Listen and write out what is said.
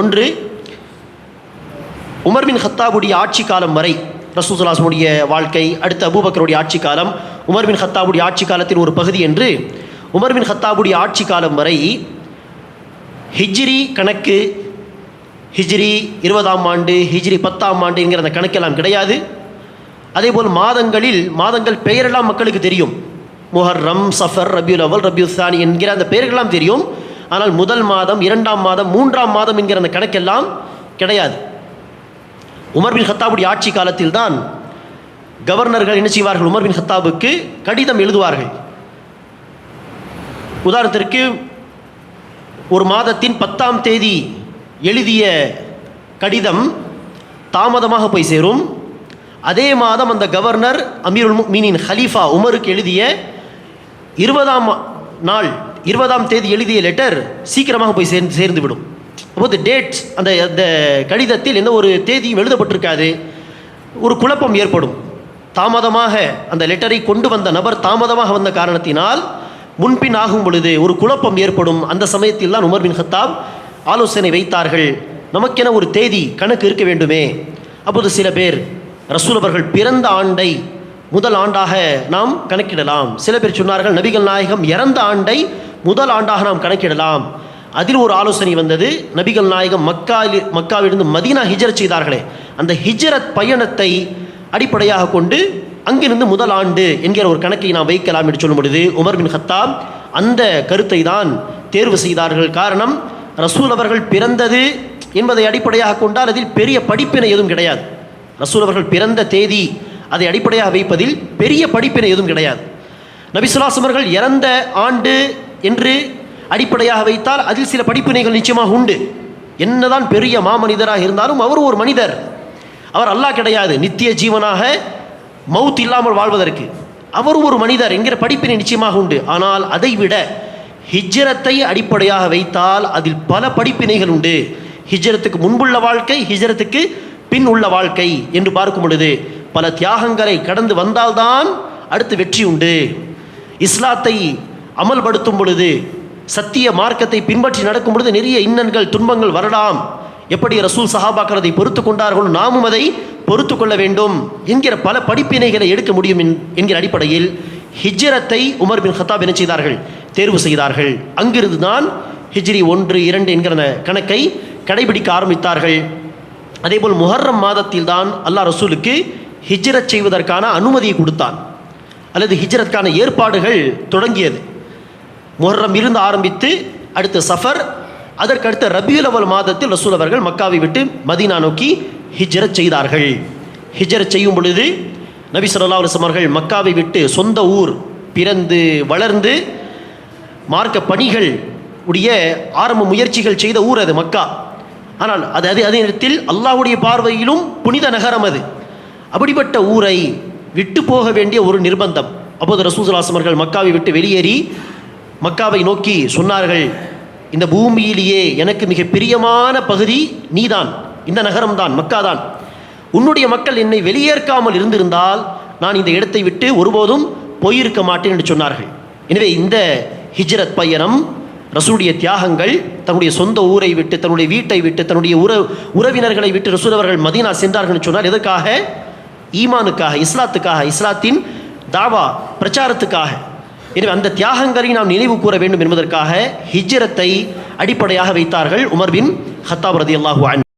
ஒன்று உமர் பின் ஹத்தாபுடைய ஆட்சி காலம் வரை ரசூசலாசனுடைய வாழ்க்கை அடுத்து அபூபக்கருடைய ஆட்சி காலம் உமர் பின் ஹத்தாபுடைய ஆட்சி காலத்தின் ஒரு பகுதி என்று உமர் பின் ஹத்தாபுடைய ஆட்சி காலம் வரை ஹிஜ்ரி கணக்கு ஹிஜ்ரி இருபதாம் ஆண்டு ஹிஜ்ரி பத்தாம் ஆண்டு என்கிற அந்த கணக்கெல்லாம் கிடையாது. அதேபோல் மாதங்களில் மாதங்கள் பெயரெல்லாம் மக்களுக்கு தெரியும். முஹர்ரம் சஃபர் ரபியுல் அவல் ரபியுல் சானி என்கிற அந்த பெயர்களெல்லாம் தெரியும். ஆனால் முதல் மாதம் இரண்டாம் மாதம் மூன்றாம் மாதம் என்கிற அந்த கணக்கெல்லாம் கிடையாது. உமர் பின் ஹத்தாபுடைய ஆட்சி காலத்தில் தான் கவர்னர்கள் என்ன செய்வார்கள்? உமர் பின் ஹத்தாபுக்கு கடிதம் எழுதுவார்கள். உதாரணத்திற்கு ஒரு மாதத்தின் பத்தாம் தேதி எழுதிய கடிதம் தாமதமாக போய் சேரும். அதே மாதம் அந்த கவர்னர் அமீருல் மீனின் ஹலீஃபா உமருக்கு எழுதிய இருபதாம் நாள் இருபதாம் தேதி எழுதிய லெட்டர் சீக்கிரமாக போய் சேர்ந்து சேர்ந்து விடும் அப்போது டேட் அந்த அந்த கடிதத்தில் எந்த ஒரு தேதியும் எழுதப்பட்டிருக்காது. ஒரு குழப்பம் ஏற்படும். தாமதமாக அந்த லெட்டரை கொண்டு வந்த நபர் தாமதமாக வந்த காரணத்தினால் முன்பின் ஆகும் பொழுது ஒரு குழப்பம் ஏற்படும். அந்த சமயத்தில் தான் உமர் பின் ஹத்தாப் ஆலோசனை வைத்தார்கள். நமக்கென ஒரு தேதி கணக்கு இருக்க வேண்டுமே. அப்போது சில பேர் ரசூலவர்கள் பிறந்த ஆண்டை முதல் ஆண்டாக நாம் கணக்கிடலாம். சில பேர் சொன்னார்கள் நபிகள் நாயகம் இறந்த ஆண்டை முதல் ஆண்டாக நாம் கணக்கிடலாம். அதில் ஒரு ஆலோசனை வந்தது. நபிகள் நாயகம் மக்காவில் மக்காவிலிருந்து மதீனா ஹிஜரத் செய்தார்களே. அந்த ஹிஜரத் பயணத்தை அடிப்படையாக கொண்டு அங்கிருந்து முதல் ஆண்டு என்கிற ஒரு கணக்கை நாம் வைக்கலாம் என்று சொல்லும் பொழுது உமர் பின் ஹத்தாம் அந்த கருத்தை தான் தேர்வு செய்தார்கள். காரணம் ரசூல் அவர்கள் பிறந்தது என்பதை அடிப்படையாக கொண்டால் அதில் பெரிய படிப்பினை எதுவும் கிடையாது. ரசூல் அவர்கள் பிறந்த தேதி அதை அடிப்படையாக வைப்பதில் பெரிய படிப்பினை எதுவும் கிடையாது. நபிசுல்லாஸ் அவர்கள் இறந்த ஆண்டு என்று அடிப்படையாக வைத்தால் அதில் சில படிப்பினைகள் நிச்சயமாக உண்டு. என்னதான் பெரிய மாமனிதராக இருந்தாலும் அவர் ஒரு மனிதர். அவர் அல்லாஹ் கிடையாது. நித்திய ஜீவனாக மவுத் இல்லாமல் வாழ்வதற்கு. அவர் ஒரு மனிதர் என்கிற படிப்பினை நிச்சயமாக உண்டு. ஆனால் அதைவிட ஹிஜ்ரத்தை அடிப்படையாக வைத்தால் அதில் பல படிப்பினைகள் உண்டு. ஹிஜ்ரத்துக்கு முன்புள்ள வாழ்க்கை ஹிஜ்ரத்துக்கு பின் உள்ள வாழ்க்கை என்று பார்க்கும் பொழுது பல தியாகங்களை கடந்து வந்தால்தான் அடுத்து வெற்றி உண்டு. இஸ்லாத்தை அமல்படுத்தும் பொழுது சத்திய மார்க்கத்தை பின்பற்றி நடக்கும் பொழுது நிறைய இன்னல்கள் துன்பங்கள் வரலாம். எப்படி ரசூல் சஹாபாக்கள் அதை பொறுத்து கொண்டார்களோ நாமும் அதை பொறுத்து கொள்ள வேண்டும் என்கிற பல படிப்பினைகளை எடுக்க முடியும் என்- என்கிற அடிப்படையில் ஹிஜ்ரத்தை உமர் பின் ஹத்தாப் என்ன செய்தார்கள்? தேர்வு செய்தார்கள். அங்கிருந்து தான் ஹிஜ்ரி ஒன்று இரண்டு என்கிற கணக்கை கடைபிடிக்க ஆரம்பித்தார்கள். அதேபோல் முஹர்ரம் மாதத்தில் தான் அல்லாஹ் ரசூலுக்கு ஹிஜ்ரத் செய்வதற்கான அனுமதியை கொடுத்தான். அல்லது ஹிஜ்ரத்கான ஏற்பாடுகள் தொடங்கியது. முஹர்ரம் இருந்து ஆரம்பித்து அடுத்து சஃபர் அதற்கடுத்த ரபியுல் அவல் மாதத்தில் ரசூல் அவர்கள் மக்காவை விட்டு மதீனா நோக்கி ஹிஜ்ரத் செய்தார்கள். ஹிஜ்ரத் செய்யும் பொழுது நபி சொல்லா அலைஹி அவர்கள் மக்காவை விட்டு சொந்த ஊர் பிறந்து வளர்ந்து மார்க்க பணிகள் உடைய ஆரம்ப முயற்சிகள் செய்த ஊர் அது மக்கா. ஆனால் அது அதே அதே நேரத்தில் அல்லாஹுடைய பார்வையிலும் புனித நகரம் அது. அப்படிப்பட்ட ஊரை விட்டு போக வேண்டிய ஒரு நிர்பந்தம். அப்போது ரசூசலாசம் மக்காவை விட்டு வெளியேறி மக்காவை நோக்கி சொன்னார்கள் இந்த பூமியிலேயே எனக்கு மிக பிரியமான பகுதி நீதான். இந்த நகரம்தான் மக்கா தான் உன்னுடைய மக்கள் என்னை வெளியேற்காமல் இருந்திருந்தால் நான் இந்த இடத்தை விட்டு ஒருபோதும் போயிருக்க மாட்டேன் என்று சொன்னார்கள். எனவே இந்த ஹிஜ்ரத் பயணம் ரசூடைய தியாகங்கள் தன்னுடைய சொந்த ஊரை விட்டு தன்னுடைய வீட்டை விட்டு தன்னுடைய உற உறவினர்களை விட்டு ரசூல் அவர்கள் மதீனா சென்றார்கள் என்று சொன்னால் எதற்காக? ஈமானுக்காக இஸ்லாத்துக்காக இஸ்லாத்தின் தாவா பிரச்சாரத்துக்காக. எனவே அந்த தியாகங்களை நாம் நினைவு கூற வேண்டும் என்பதற்காக ஹிஜ்ரத்தை அடிப்படையாக வைத்தார்கள் உமர் பின் ஹத்தாப் ரதி அல்லாஹு